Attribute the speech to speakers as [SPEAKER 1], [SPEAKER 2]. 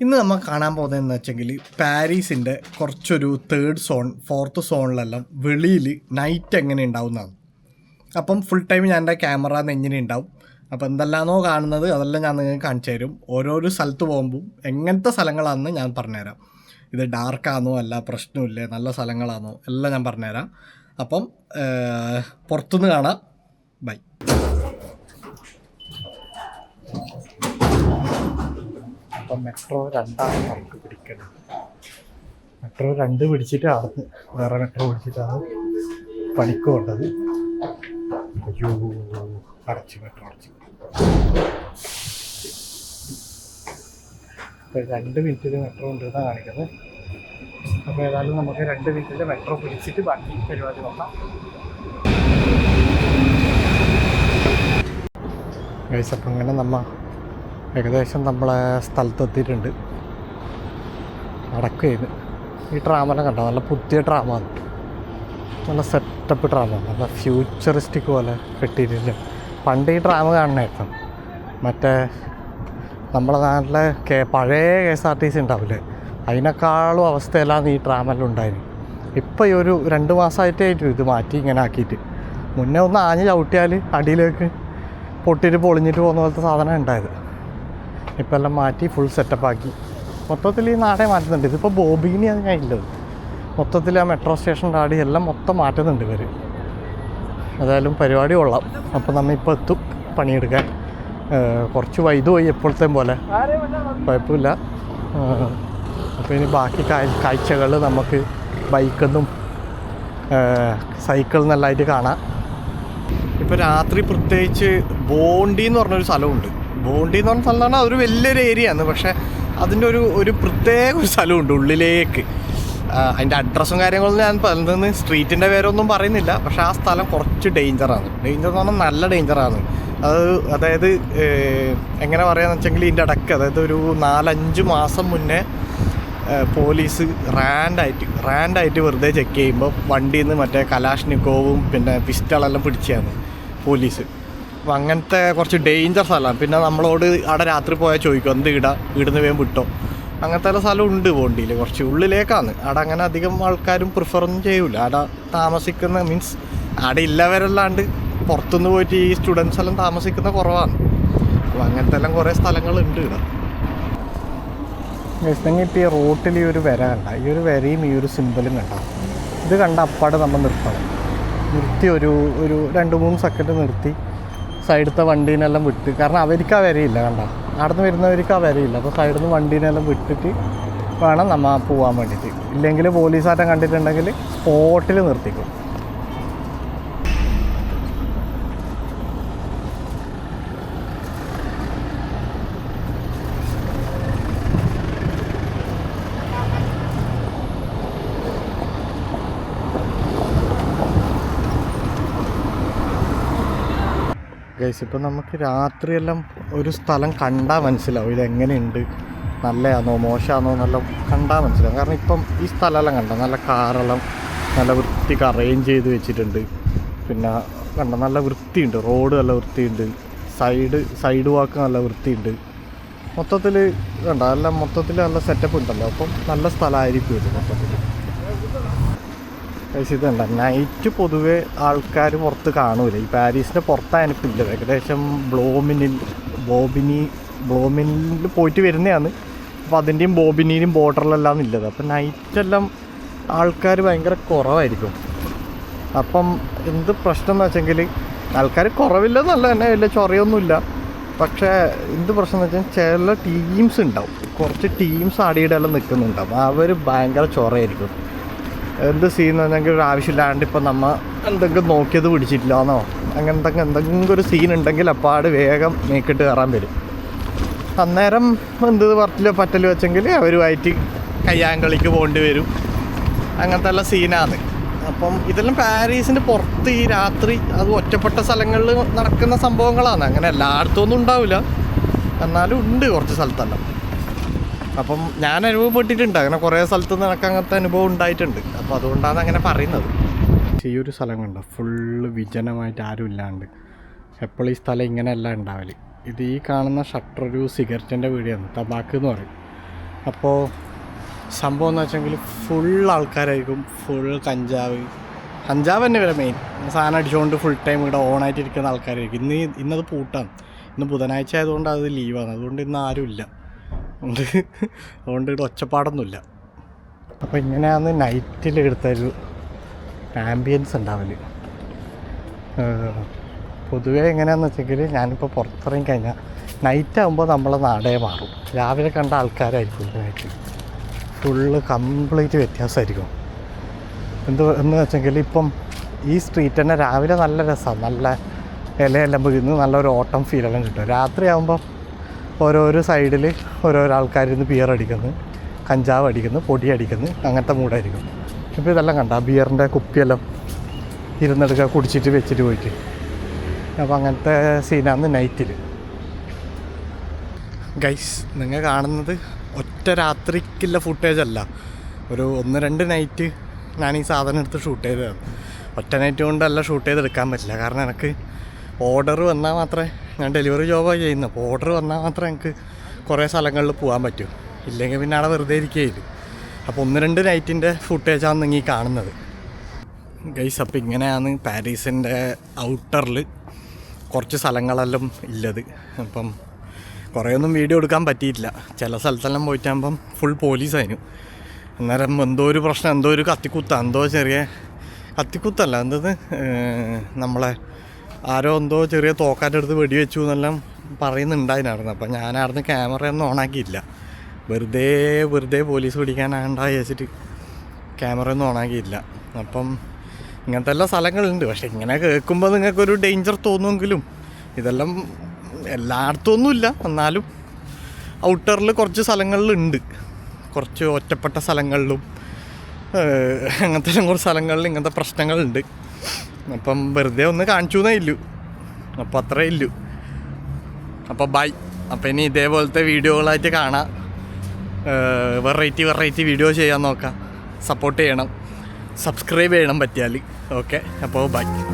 [SPEAKER 1] ഇന്ന് നമ്മൾ കാണാൻ പോകുന്നതെന്ന് വെച്ചെങ്കിൽ പാരീസിന്റെ കുറച്ചൊരു തേർഡ് സോൺ ഫോർത്ത് സോണിലെല്ലാം വെളിയിൽ നൈറ്റ് എങ്ങനെ ഉണ്ടാവുന്നതാണ്. അപ്പം ഫുൾ ടൈം ഞാൻ എന്റെ ക്യാമറ നെഞ്ഞിന് ഉണ്ടാവും. അപ്പോൾ എന്തെല്ലാമോ കാണുന്നത് അതെല്ലാം ഞാൻ നിങ്ങൾക്ക് കാണിച്ചു തരും. ഓരോരോ സ്ഥലത്ത് പോകുമ്പോൾ എങ്ങനത്തെ സ്ഥലങ്ങളാണെന്ന് ഞാൻ പറഞ്ഞുതരാം. ഇത് ഡാർക്കാണോ അല്ല പ്രശ്നമില്ല നല്ല സ്ഥലങ്ങളാണോ എല്ലാം ഞാൻ പറഞ്ഞുതരാം. അപ്പം പുറത്തുനിന്ന് കാണാം. ബൈ അപ്പം മെട്രോ രണ്ടാണ് നമുക്ക് പിടിക്കേണ്ടത്. മെട്രോ രണ്ട് പിടിച്ചിട്ടാണ് വേറെ മെട്രോ പിടിച്ചിട്ടാണ് പണിക്ക് കൊണ്ടത് അയ്യോ അടച്ചു മെട്രോ അടച്ചു അപ്പോൾ രണ്ട് മിനിറ്റിൽ മെട്രോ ഉണ്ട് എന്നാണ് കാണിക്കുന്നത്. അപ്പോൾ ഏതായാലും നമുക്ക് രണ്ട് മിനിറ്റിൽ മെട്രോ പിടിച്ചിട്ട് ബാക്കി പരിപാടി നോക്കാം. അപ്പം ഇങ്ങനെ നമ്മ ഏകദേശം നമ്മളെ സ്ഥലത്തെത്തിയിട്ടുണ്ട്. നടക്കുകയാണ്. ഈ ട്രാമനെ കണ്ടോ? നല്ല പുതിയ ട്രാമാണ് നല്ല സെറ്റപ്പ് ട്രാമ നല്ല ഫ്യൂച്ചറിസ്റ്റിക് പോലെ കെട്ടിയിട്ടില്ല പണ്ട് ഈ ട്രാമ കാണണമായിരുന്നു മറ്റേ നമ്മുടെ നാട്ടിലെ കെ പഴയ K S R T C ഉണ്ടാവില്ലേ? അതിനേക്കാളും അവസ്ഥയിലാണ് ഈ ട്രാമെല്ലാം ഉണ്ടായിരുന്നു ഇപ്പോൾ ഈ ഒരു രണ്ട് മാസമായിട്ടായിട്ടും ഇത് മാറ്റി ഇങ്ങനെ ആക്കിയിട്ട്. മുന്നേ ഒന്ന് ആഞ്ഞ് ചവിട്ടിയാൽ അടിയിലേക്ക് പൊട്ടിയിട്ട് പൊളിഞ്ഞിട്ട് പോകുന്ന പോലത്തെ സാധനം ഉണ്ടായത്. ഇപ്പം എല്ലാം മാറ്റി ഫുൾ സെറ്റപ്പാക്കി മൊത്തത്തിൽ ഈ നാടെ മാറ്റുന്നുണ്ട്. ഇതിപ്പോൾ ബോബിനിയാണ് കഴിഞ്ഞത് മൊത്തത്തിൽ ആ മെട്രോ സ്റ്റേഷന്റെ ആടി എല്ലാം മൊത്തം മാറ്റുന്നുണ്ട് ഇവർ ഏതായാലും പരിപാടി കൊള്ളാം. അപ്പോൾ നമ്മിപ്പോൾ എത്തും പണിയെടുക്കാൻ. കുറച്ച് വൈദ്യുപോയി എപ്പോഴത്തേം പോലെ. കുഴപ്പമില്ല. അപ്പോൾ ഇനി ബാക്കി കാഴ്ചകൾ നമുക്ക് ബൈക്കെന്നും സൈക്കിൾ നല്ലതായിട്ട് കാണാം. ഇപ്പോൾ രാത്രി പ്രത്യേകിച്ച് ബോണ്ടി എന്ന് പറഞ്ഞൊരു സ്ഥലമുണ്ട്. ബോണ്ടി എന്ന് പറഞ്ഞ സ്ഥലം അതൊരു വലിയൊരു ഏരിയ ആണ് പക്ഷേ അതിന്റെ ഒരു ഒരു പ്രത്യേക ഒരു സ്ഥലമുണ്ട് ഉള്ളിലേക്ക്. അതിന്റെ അഡ്രസ്സും കാര്യങ്ങളൊന്നും ഞാൻ പറഞ്ഞത് സ്ട്രീറ്റിന്റെ പേരൊന്നും പറയുന്നില്ല. പക്ഷേ ആ സ്ഥലം കുറച്ച് ഡേഞ്ചറാണ് ഡേഞ്ചർ എന്ന് പറഞ്ഞാൽ നല്ല ഡേഞ്ചറാണ് അത് അതായത് എങ്ങനെ പറയാന്ന് വെച്ചെങ്കിൽ ഇതിന്റെ ഇടയ്ക്ക് അതായത് ഒരു നാലഞ്ച് മാസം മുന്നേ പോലീസ് റാൻഡായിട്ട് റാൻഡായിട്ട് വെറുതെ ചെക്ക് ചെയ്യുമ്പോൾ വണ്ടിയിൽ നിന്ന് മറ്റേ കലാഷ്നിക്കോവും പിന്നെ പിസ്റ്റളെല്ലാം പിടിച്ചാണ് പോലീസ്. അപ്പം അങ്ങനത്തെ കുറച്ച് ഡേഞ്ചർ സ്ഥലമാണ്. പിന്നെ നമ്മളോട് അവിടെ രാത്രി പോയാൽ ചോദിക്കും എന്ത് ഇടാ? ഇടുന്ന് വേഗം വിട്ടോ. അങ്ങനത്തെ സ്ഥലം ഉണ്ട് പോണ്ടിയിൽ കുറച്ച് ഉള്ളിലേക്കാണ്. അവിടെ അങ്ങനെ അധികം ആൾക്കാരും പ്രിഫർ ഒന്നും ചെയ്യൂല. അവിടെ താമസിക്കുന്ന മീൻസ് അവിടെ ഇല്ലവരല്ലാണ്ട് പുറത്തുനിന്ന് പോയിട്ട് ഈ സ്റ്റുഡൻസ് എല്ലാം താമസിക്കുന്ന കുറവാണ്. അപ്പോൾ അങ്ങനത്തെ എല്ലാം കുറേ സ്ഥലങ്ങളുണ്ട് ഇവിടെ. നിങ്ങൾ ഇപ്പോൾ ഈ റോട്ടിൽ ഈ ഒരു വര കണ്ട. ഈ ഒരു വരയും ഈ ഒരു സിമ്പിളും കണ്ട. ഇത് കണ്ട അപ്പാട് നമ്മൾ നിർത്തണം. നിർത്തി ഒരു ഒരു രണ്ട് മൂന്ന് സെക്കൻഡ് നിർത്തി. സൈഡത്തെ വണ്ടീനെല്ലാം വിട്ട് കാരണം അവർക്ക് ആ വരയില്ല കണ്ട? അവിടുന്ന് വരുന്നവർക്ക് ആ വരയില്ല. അപ്പോൾ സൈഡിൽ നിന്ന് വണ്ടീനെല്ലാം വിട്ടിട്ട് വേണം നമ്മൾ പോകാൻ വേണ്ടിയിട്ട്. ഇല്ലെങ്കിൽ പോലീസാറ്റം കണ്ടിട്ടുണ്ടെങ്കിൽ സ്പോട്ടിൽ നിർത്തിക്കും. ഗൈസ് ഇപ്പം നമുക്ക് രാത്രിയെല്ലാം ഒരു സ്ഥലം കണ്ടാൽ മനസ്സിലാവും. ഇതെങ്ങനെയുണ്ട്? നല്ലതാണോ മോശമാണോ നല്ല കണ്ടാൽ മനസ്സിലാവും. കാരണം ഇപ്പം ഈ സ്ഥലമെല്ലാം കണ്ട? നല്ല കാറെല്ലാം നല്ല വൃത്തിക്ക് അറേഞ്ച് ചെയ്ത് വെച്ചിട്ടുണ്ട്. പിന്നെ കണ്ട? നല്ല വൃത്തിയുണ്ട്. റോഡ് നല്ല വൃത്തിയുണ്ട്. സൈഡ് സൈഡ് വാക്ക് നല്ല വൃത്തിയുണ്ട്. മൊത്തത്തിൽ കണ്ട? എല്ലാം മൊത്തത്തിൽ നല്ല സെറ്റപ്പ് ഉണ്ടല്ലോ. അപ്പം നല്ല സ്ഥലമായിരിക്കും ഇത് മൊത്തത്തിൽ ഇതുണ്ട്? നൈറ്റ് പൊതുവെ ആൾക്കാർ പുറത്ത് കാണൂല. ഈ പാരീസിന്റെ പുറത്തായതിനിപ്പോൾ ഇല്ല. ഏകദേശം ബ്ലോമിനിൽ ബോബിനി ബ്ലോമിനിൽ പോയിട്ട് വരുന്നതാണ്. അപ്പോൾ അതിന്റെയും ബോബിനിയിലും ബോർഡറിലെല്ലാം ഇല്ലത്. അപ്പം നൈറ്റെല്ലാം ആൾക്കാർ ഭയങ്കര കുറവായിരിക്കും. അപ്പം എന്ത് പ്രശ്നം എന്ന് വെച്ചെങ്കിൽ ആൾക്കാർ കുറവില്ലെന്നല്ല തന്നെ വലിയ ചൊറയൊന്നുമില്ല. പക്ഷേ എന്ത് പ്രശ്നം എന്ന് വെച്ചാൽ ചില ടീംസ് ഉണ്ടാവും. കുറച്ച് ടീംസ് അടിയിടെല്ലാം നിൽക്കുന്നുണ്ടാവും അവർ ഭയങ്കര ചൊറയായിരിക്കും. എന്ത് സീൻ ഒരു ആവശ്യമില്ലാണ്ട് ഇപ്പം നമ്മൾ എന്തെങ്കിലും നോക്കിയത് പിടിച്ചിട്ടില്ലാന്നോ? അങ്ങനത്തെ എന്തെങ്കിലും ഒരു സീൻ ഉണ്ടെങ്കിൽ അപ്പാട് വേഗം മേക്കിട്ട് കയറാൻ വരും. അന്നേരം എന്ത് പറത്തിലോ പറ്റലോ വെച്ചെങ്കിൽ അവരുമായിട്ട് കയ്യാങ്കളിക്ക് പോകേണ്ടി വരും. അങ്ങനത്തെ എല്ലാം സീനാണ് അപ്പം ഇതെല്ലാം പാരീസിന്റെ പുറത്ത് ഈ രാത്രി അത് ഒറ്റപ്പെട്ട സ്ഥലങ്ങളിൽ നടക്കുന്ന സംഭവങ്ങളാണ്. അങ്ങനെ എല്ലായിടത്തും ഒന്നും ഉണ്ടാവില്ല. എന്നാലും ഉണ്ട് കുറച്ച് സ്ഥലത്തെല്ലാം. അപ്പം ഞാൻ അനുഭവപ്പെട്ടിട്ടുണ്ട്. അങ്ങനെ കുറേ സ്ഥലത്ത് നിന്ന് എനിക്ക് അങ്ങനത്തെ അനുഭവം ഉണ്ടായിട്ടുണ്ട്. അപ്പോൾ അതുകൊണ്ടാണ് അങ്ങനെ പറയുന്നത്. ഈ ഒരു സ്ഥലം കണ്ടോ? ഫുള്ള് വിജനമായിട്ട് ആരും ഇല്ലാണ്ട്. എപ്പോഴും ഈ സ്ഥലം ഇങ്ങനെയല്ല ഉണ്ടാവൽ. ഇത് ഈ കാണുന്ന ഷട്ടർ ഒരു സിഗരറ്റിന്റെ വീടിയാണ് തബാക്ക് എന്ന് പറയും. അപ്പോൾ സംഭവം എന്ന് വെച്ചെങ്കിൽ ഫുൾ ആൾക്കാരായിരിക്കും. ഫുൾ കഞ്ചാവ്. കഞ്ചാവ് തന്നെ വരെ മെയിൻ സാധനം അടിച്ചുകൊണ്ട് ഫുൾ ടൈം ഇവിടെ ഓണായിട്ട് ഇരിക്കുന്ന ആൾക്കാരായിരിക്കും. ഇന്ന് ഇന്നത് പൂട്ടാണ്. ഇന്ന് ബുധനാഴ്ച ആയതുകൊണ്ട് അത് ലീവാണ് അതുകൊണ്ട് ഇന്ന് ആരുമില്ല അതുകൊണ്ട് അതുകൊണ്ട് ഇവിടെ ഒച്ചപ്പാടൊന്നുമില്ല. അപ്പോൾ ഇങ്ങനെയാണ് നൈറ്റിൽ എടുത്തൊരു ആംബിയൻസ് ഉണ്ടാവൽ. പൊതുവേ എങ്ങനെയാണെന്ന് വെച്ചെങ്കിൽ ഞാനിപ്പോൾ പുറത്തിറങ്ങി കഴിഞ്ഞാൽ നൈറ്റ് ആകുമ്പോൾ നമ്മളെ നാടേ മാറും. രാവിലെ കണ്ട ആൾക്കാരായിരിക്കും നൈറ്റ് ഫുള്ള് കംപ്ലീറ്റ് വ്യത്യാസമായിരിക്കും. എന്ത് എന്ന് വെച്ചെങ്കിൽ ഇപ്പം ഈ സ്ട്രീറ്റ് തന്നെ രാവിലെ നല്ല രസമാണ് നല്ല ഇലയെല്ലാം വീഴുന്നു നല്ലൊരു ഓട്ടം ഫീലെല്ലാം കിട്ടും. രാത്രി ആകുമ്പോൾ ഓരോരോ സൈഡിൽ ഓരോരോ ആൾക്കാരിന്ന് ബിയർ അടിക്കുന്നു കഞ്ചാവ് അടിക്കുന്നു പൊടി അടിക്കുന്നു അങ്ങനത്തെ മൂടായിരിക്കും ഇപ്പോൾ ഇതെല്ലാം കണ്ട ബിയറിന്റെ കുപ്പിയെല്ലാം ഇരുന്നെടുക്കുക കുടിച്ചിട്ട് വെച്ചിട്ട് പോയിട്ട്. അപ്പോൾ അങ്ങനത്തെ സീനാണ് നൈറ്റിൽ ഗൈസ് നിങ്ങൾ കാണുന്നത് ഒറ്റ രാത്രിക്കുള്ള ഫുട്ടേജ് അല്ല. ഒരു ഒന്ന് രണ്ട് നൈറ്റ് ഞാൻ ഈ സാധനം എടുത്ത് ഷൂട്ട് ചെയ്തതാണ്. ഒറ്റ നൈറ്റ് കൊണ്ടല്ല ഷൂട്ട് ചെയ്തെടുക്കാൻ പറ്റില്ല. കാരണം എനിക്ക് ഓർഡർ വന്നാൽ മാത്രമേ ഞാൻ ഡെലിവറി ജോബാണ് ചെയ്യുന്നത് അപ്പോൾ ഓർഡർ വന്നാൽ മാത്രം എനിക്ക് കുറേ സ്ഥലങ്ങളിൽ പോകാൻ പറ്റും. ഇല്ലെങ്കിൽ പിന്നെ അവിടെ വെറുതെ ഇരിക്കുകയില്ല അപ്പോൾ ഒന്ന് രണ്ട് നൈറ്റിന്റെ ഫുട്ടേജാണ് നിങ്ങൾ കാണുന്നത്. ഗൈസ് അപ്പം ഇങ്ങനെയാണ് പാരീസിന്റെ ഔട്ടറിൽ കുറച്ച് സ്ഥലങ്ങളെല്ലാം ഉള്ളത് അപ്പം കുറേയൊന്നും വീഡിയോ എടുക്കാൻ പറ്റിയിട്ടില്ല. ചില സ്ഥലത്തെല്ലാം പോയിട്ടാകുമ്പം ഫുൾ പോലീസായിരുന്നു അന്നേരം എന്തോ ഒരു പ്രശ്നം എന്തോ ഒരു കത്തിക്കുത്ത എന്തോ ചെറിയ കത്തിക്കുത്തല്ല എന്തത്? നമ്മളെ ആരോ എന്തോ ചെറിയ തോക്കാന്റെ അടുത്ത് വെടിവെച്ചു എന്നെല്ലാം പറയുന്നുണ്ടായിരുന്നു അപ്പം ഞാനായിരുന്നു ക്യാമറയൊന്നും ഓണാക്കിയില്ല വെറുതെ വെറുതെ പോലീസ് പിടിക്കാനാണ്ടാ വെച്ചിട്ട് ക്യാമറ ഒന്നും ഓണാക്കിയില്ല അപ്പം ഇങ്ങനത്തെ എല്ലാ സ്ഥലങ്ങളുണ്ട്. പക്ഷെ ഇങ്ങനെ കേൾക്കുമ്പോൾ നിങ്ങൾക്കൊരു ഡേഞ്ചർ തോന്നുമെങ്കിലും ഇതെല്ലാം എല്ലായിടത്തും ഒന്നുമില്ല. എന്നാലും ഔട്ടറിൽ കുറച്ച് സ്ഥലങ്ങളിലുണ്ട്. കുറച്ച് ഒറ്റപ്പെട്ട സ്ഥലങ്ങളിലും അങ്ങനത്തെ കുറച്ച് സ്ഥലങ്ങളിൽ ഇങ്ങനത്തെ പ്രശ്നങ്ങളുണ്ട്. അപ്പം വെറുതെ ഒന്ന് കാണിച്ചു എന്നേ ഇല്ലു. അപ്പം അത്രേ ഇല്ലു. അപ്പോൾ ബൈ. അപ്പം ഇനി ഇതേപോലത്തെ വീഡിയോകളായിട്ട് കാണാം. വെറൈറ്റി വെറൈറ്റി വീഡിയോ ചെയ്യാൻ നോക്കാം. സപ്പോർട്ട് ചെയ്യണം. സബ്സ്ക്രൈബ് ചെയ്യണം പറ്റിയാൽ ഓക്കെ. അപ്പോൾ ബൈ.